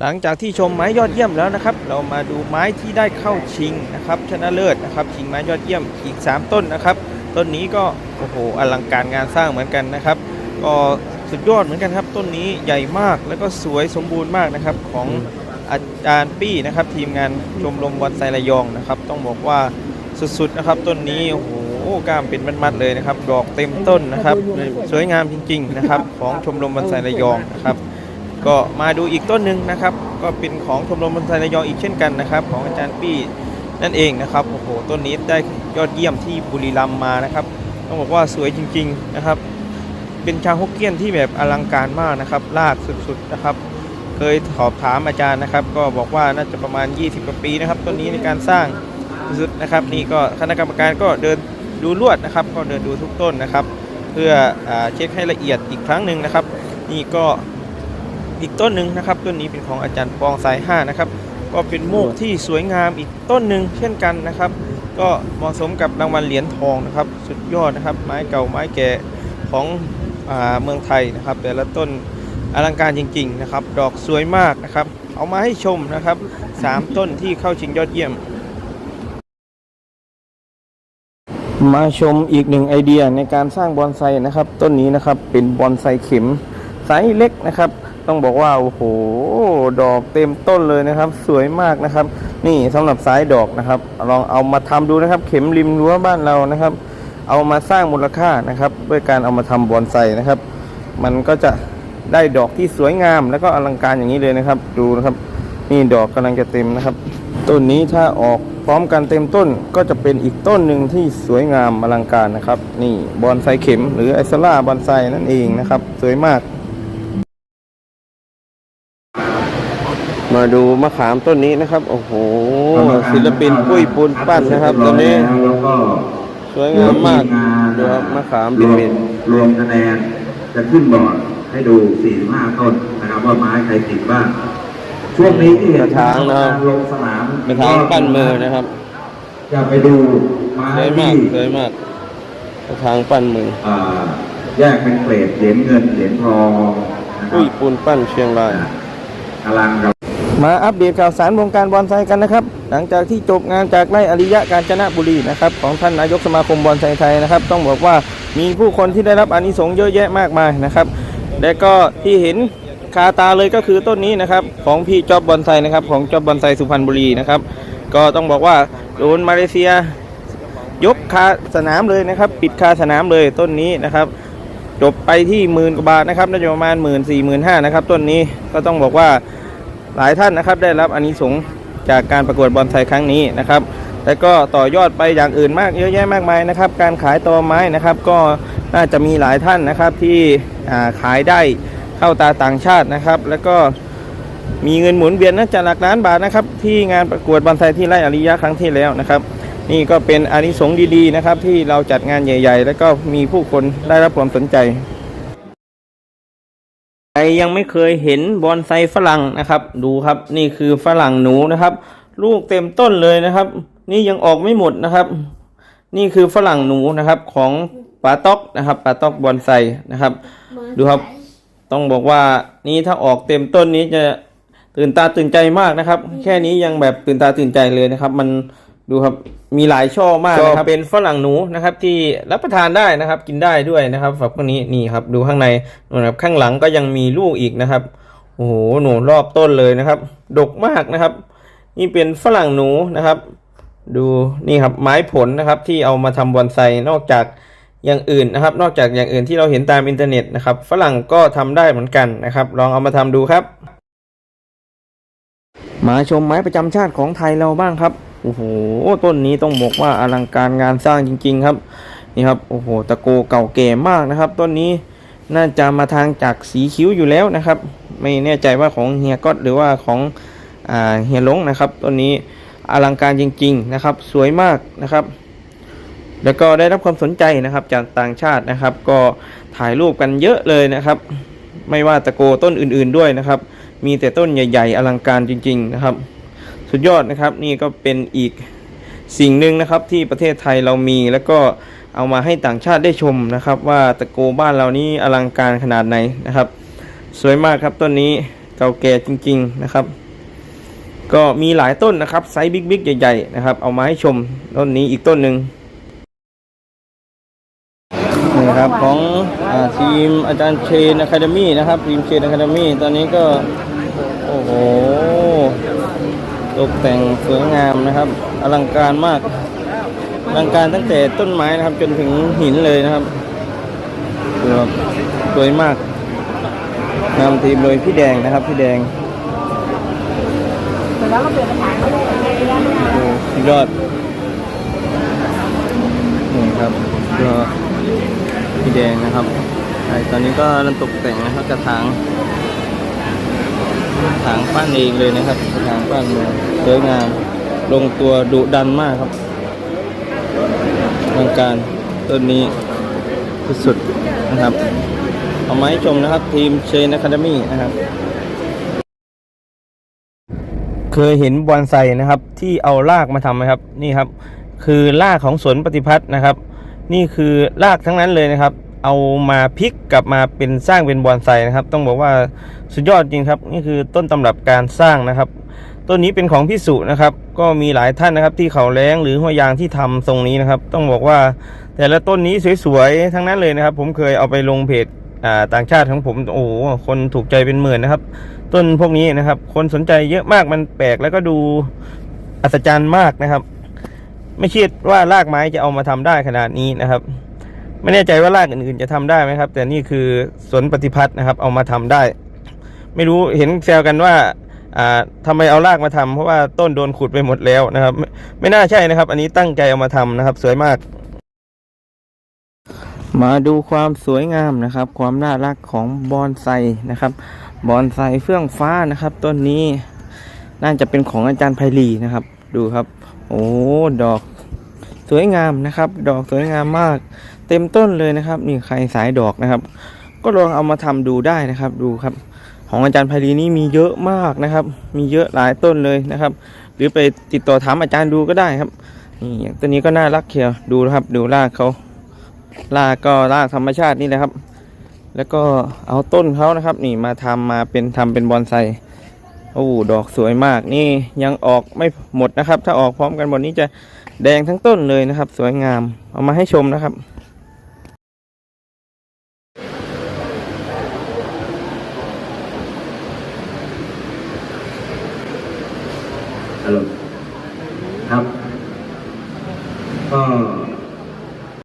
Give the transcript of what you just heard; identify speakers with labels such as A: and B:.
A: หลังจากที่ชมไม้ยอดเยี่ยมแล้วนะครับ เรามาดูไม้ที่ได้เข้าชิงนะครับชนะเลิศนะครับ ชิงไม้ยอดเยี่ยมอีก 3 ต้นนะครับ ต้นนี้ก็โอ้โหอลังการงานสร้างเหมือนกันนะครับ ก็สุดยอดเหมือนกันครับ ต้นนี้ใหญ่มากแล้วก็สวยสมบูรณ์มากนะครับของอาจารย์ปี้นะครับ ทีมงานชมรมบอนไซระยองนะครับ ต้องบอกว่าสุดๆนะครับ ต้นนี้โอ้โหกล้ามเป็นมัดๆเลยนะครับ ดอกเต็มต้นนะครับ สวยงามจริง ๆ นะครับ ของชมรมบอนไซระยองนะครับ ก็มาดูอีกต้นหนึ่งนะครับ ก็เป็นของชมรมบอนไซระยองอีกเช่นกันนะครับ ของอาจารย์ปี้นั่นเองนะครับโอ้โหต้นนี้ได้ยอดเยี่ยมที่บุรีรัมย์มานะครับ ต้องบอกว่าสวยจริง ๆนะครับ เป็นชาวฮกเกี้ยนที่แบบอลังการมากนะครับลากสุดๆนะครับ เคยสอบถามอาจารย์นะครับ ก็บอกว่าน่าจะประมาณ 20กว่าปีนะครับต้นนี้ในการสร้างสุดๆนะครับนี่ก็คณะกรรมการก็เดินดูลวดนะครับ ก็เดินดูทุกต้นนะครับ เพื่ออเช็คให้ละเอียดอีกครั้งหนึ่งนะครับ นี่ก็ อีกต้นหนึ่งนะครับ ต้นนี้เป็นของอาจารย์ปองสายห้านะครับ ก็เป็นโมกที่สวยงามอีกต้นหนึ่งเช่นกันนะครับ ก็เหมาะสมกับรางวัลเหรียญทองนะครับ สุดยอดนะครับ ไม้เก่าไม้แก่ของอาเมืองไทยนะครับ แต่ละต้นอลังการจริง ๆนะครับ ดอกสวยมากนะครับ เอามาให้ชมนะครับสามต้นที่เข้าชิงยอดเยี่ยม มาชมอีกหนึ่งไอเดียในการสร้างบอนไซนะครับ ต้นนี้นะครับเป็นบอนไซเข็มไซส์เล็กนะครับ ต้องบอกว่าโอ้โหดอกเต็มต้นเลยนะครับ สวยมากนะครับ นี่สำหรับสายดอกนะครับ ลองเอามาทำดูนะครับ เข็มริมรั้วบ้านเรานะครับ เอามาสร้างมูลค่านะครับ ด้วยการเอามาทำบอนไซนะครับ มันก็จะได้ดอกที่สวยงาม แล้วก็อลังการอย่างนี้เลยนะครับ ดูนะครับ นี่ดอกกำลังจะเต็มนะครับ ต้นนี้ถ้าออกพร้อมกันเต็มต้นก็จะเป็นอีกต้นหนึ่งที่สวยงามอลังการนะครับ นี่บอนไซเข็ม หรือไอซล่าบอนไซนั่นเองนะครับ สวยมาก มาดูมะขามต้นนี้นะครับ โอ้โหศิลปินปุ้ยปูนปั้นนะครับต้นนี้
B: แล้วก็
A: สวยงามมากดูครับมะขาม
B: ร
A: เป็น
B: วม
A: เม็ด
B: รวมคะแนนจะขึ้นบอร์ดให้ดู 45 ต้นนะครับ ว่าไม้ใครติดบ้างช่วงนี้ที่เห็น
A: กระถางนะครับ
B: ลงสนาม
A: กระถางปั้นมือนะครับ
B: จะไปดูไม้
A: สวยมา
B: ที่
A: กสวยมากกระถางปั้นมือ
B: อ่าแยกเป็นเกรดเหรียญเงินเหรียญทองนะครั
A: ปุ้ย
B: บ
A: ปูนปั้นเชียงราย
B: กำลังกับ
A: มาอัปเดตข่าวสารวงการบอนไซกันนะครับ หลังจากที่จบงานจากไร่อริยะกาญจนบุรีนะครับของท่านนายกสมาคมบอนไซไทยนะครับ ต้องบอกว่ามีผู้คนที่ได้รับอานิสงส์เยอะแยะมากมายนะครับ และก็ที่เห็นคาตาเลยก็คือต้นนี้นะครับของพี่จอบบอนไซนะครับของจอบบอนไซสุพรรณบุรีนะครับ ก็ต้องบอกว่าโดนมาเลเซียยกคาสนามเลยนะครับ ปิดคาสนามเลยต้นนี้นะครับจบไปที่หมื่นกว่าบาทนะครับน่าจะประมาณหมื่นสี่หมื่นห้านะครับต้นนี้ก็ต้องบอกว่า หลายท่านนะครับได้รับอานิสงส์จากการประกวดบอลไทยครั้งนี้นะครับแล้วก็ต่อยอดไปอย่างอื่นมากเยอะแยะมากมายนะครับ การขายตอไม้นะครับ ก็น่าจะมีหลายท่านนะครับที่ขายได้เข้าตาต่างชาตินะครับ แล้วก็มีเงินหมุนเวียนน่าจะหลักล้านบาทนะครับ ที่งานประกวดบอลไทยที่ไร่อริยะครั้งที่แล้วนะครับ นี่ก็เป็นอานิสงส์ดีๆนะครับ ที่เราจัดงานใหญ่ ๆ แล้วก็มีผู้คนได้รับความสนใจ ใครยังไม่เคยเห็นบอนไซฝรั่งนะครับ ดูครับนี่คือฝรั่งหนูนะครับ ลูกเต็มต้นเลยนะครับ นี่ยังออกไม่หมดนะครับ นี่คือฝรั่งหนูนะครับของปาต๊อกนะครับปาต๊อกบอนไซนะครับ ดูครับต้องบอกว่านี่ถ้าออกเต็มต้นนี้จะตื่นตาตื่นใจมากนะครับ แค่นี้ยังแบบตื่นตาตื่นใจเลยนะครับ มัน ดูครับมีหลายช่อมากนะครับเป็นฝรั่งหนูนะครับที่รับประทานได้นะครับกินได้ด้วยนะครับฝักพวกนี้นี่ครับดูข้างในนู่นครับข้างหลังก็ยังมีลูกอีกนะครับโอ้โหหนูรอบต้นเลยนะครับ ดกมากนะครับ นี่เป็นฝรั่งหนูนะครับ ดูนี่ครับไม้ผลนะครับที่เอามาทำบอนไซนอกจากอย่างอื่นนะครับ นอกจากอย่างอื่นที่เราเห็นตามอินเทอร์เน็ตนะครับฝรั่งก็ทำได้เหมือนกันนะครับ ลองเอามาทำดูครับ มาชมไม้ประจำชาติของไทยเราบ้างครับ โอ้โหต้นนี้ต้องบอกว่าอลังการงานสร้างจริง ๆ ครับนี่ครับโอ้โหตะโกเก่าแก่มากนะครับ ต้นนี้น่าจะมาทางจากสีคิ้วอยู่แล้วนะครับ ไม่แน่ใจว่าของเฮียก๊อตหรือว่าของเฮียหลงนะครับต้นนี้อลังการจริง ๆนะครับ สวยมากนะครับแล้วก็ได้รับความสนใจนะครับจากต่างชาตินะครับ ก็ถ่ายรูปกันเยอะเลยนะครับ ไม่ว่าตะโกต้นอื่นๆด้วยนะครับ มีแต่ต้นใหญ่ ๆ อลังการจริง ๆ นะครับ สุดยอดนะครับนี่ก็เป็นอีกสิ่งหนึ่งนะครับที่ประเทศไทยเรามีแล้วก็เอามาให้ต่างชาติได้ชมนะครับ ว่าตะโกบ้านเรานี้อลังการขนาดไหนนะครับ สวยมากครับต้นนี้เก่าแก่จริง ๆนะครับ ก็มีหลายต้นนะครับไซส์บิ๊กๆใหญ่ๆนะครับ เอามาให้ชมต้นนี้อีกต้นหนึ่งนี่ครับของอทีมอาจารย์เชนอะคาเดมี่นะครับทีมเชนอะคาเดมี่ตอนนี้ก็ โอ้โห ตกแต่งสวยงามนะครับ อลังการมาก อลังการตั้งแต่ต้นไม้นะครับ จนถึงหินเลยนะครับสวยมากนำทีมโดยพี่แดงนะครับ พี่แดงโอ้ยอดนี่ครับก็พี่แดงนะครับตอนนี้ก็เริ่มตกแต่งนะครับกระถาง ถางปั้นเองเลยนะครับถางปั้นเสวยงามลงตัวดุดันมากครับทางการต้นนี้ที่สุดนะครับเอามาให้ชมนะครับทีมเชนอะคาเดมี่นะครับ เคยเห็นบอนไซนะครับที่เอารากมาทำไหมครับนี่ครับ คือรากของสวนปฏิพัฒน์นะครับ นี่คือรากทั้งนั้นเลยนะครับ เอามาพลิกกลับมาเป็นสร้างเป็นบอนไซนะครับ ต้องบอกว่าสุดยอดจริงครับ นี่คือต้นตำรับการสร้างนะครับ ต้นนี้เป็นของพิสุนะครับ ก็มีหลายท่านนะครับที่เขาแรงหรือหัวยางที่ทำทรงนี้นะครับ ต้องบอกว่าแต่ละต้นนี้สวยๆทั้งนั้นเลยนะครับ ผมเคยเอาไปลงเพจต่างชาติของผมโอ้โหคนถูกใจเป็นหมื่นนะครับ ต้นพวกนี้นะครับ คนสนใจเยอะมากมันแปลกแล้วก็ดูอัศจรรย์มากนะครับ ไม่คิดว่ารากไม้จะเอามาทำได้ขนาดนี้นะครับ ไม่แน่ใจว่ารากอื่นๆจะทำได้ไหมครับ แต่นี่คือสวนปฏิพัฒน์นะครับ เอามาทำได้ ไม่รู้เห็นแซวกันว่าอ่าทำไมเอารากมาทำเพราะว่าต้นโดนขุดไปหมดแล้วนะครับ ไม่ไม่น่าใช่นะครับ อันนี้ตั้งใจเอามาทำนะครับ สวยมาก มาดูความสวยงามนะครับ ความน่ารักของบอนไซนะครับบอนไซเฟื่องฟ้านะครับต้นนี้น่าจะเป็นของอาจารย์ไพลีนะครับ ดูครับ โอ้ดอกสวยงามนะครับ ดอกสวยงามมาก เต็มต้นเลยนะครับนี่ใครสายดอกนะครับ ก็ลองเอามาทำดูได้นะครับดูครับ ของอาจารย์ไพลีนี่มีเยอะมากนะครับ มีเยอะหลายต้นเลยนะครับ หรือไปติดต่อถามอาจารย์ดูก็ได้ครับนี่ตัวนี้ก็น่ารักเชียวดูนะครับ ดูรากเขารากก็รากธรรมชาตินี่แหละครับ แล้วก็เอาต้นเขานะครับ นี่มาทำมาเป็นทำเป็นบอนไซโอ้ดอกสวยมากนี่ยังออกไม่หมดนะครับ ถ้าออกพร้อมกันหมดนี้จะแดงทั้งต้นเลยนะครับ สวยงามเอามาให้ชมนะครับ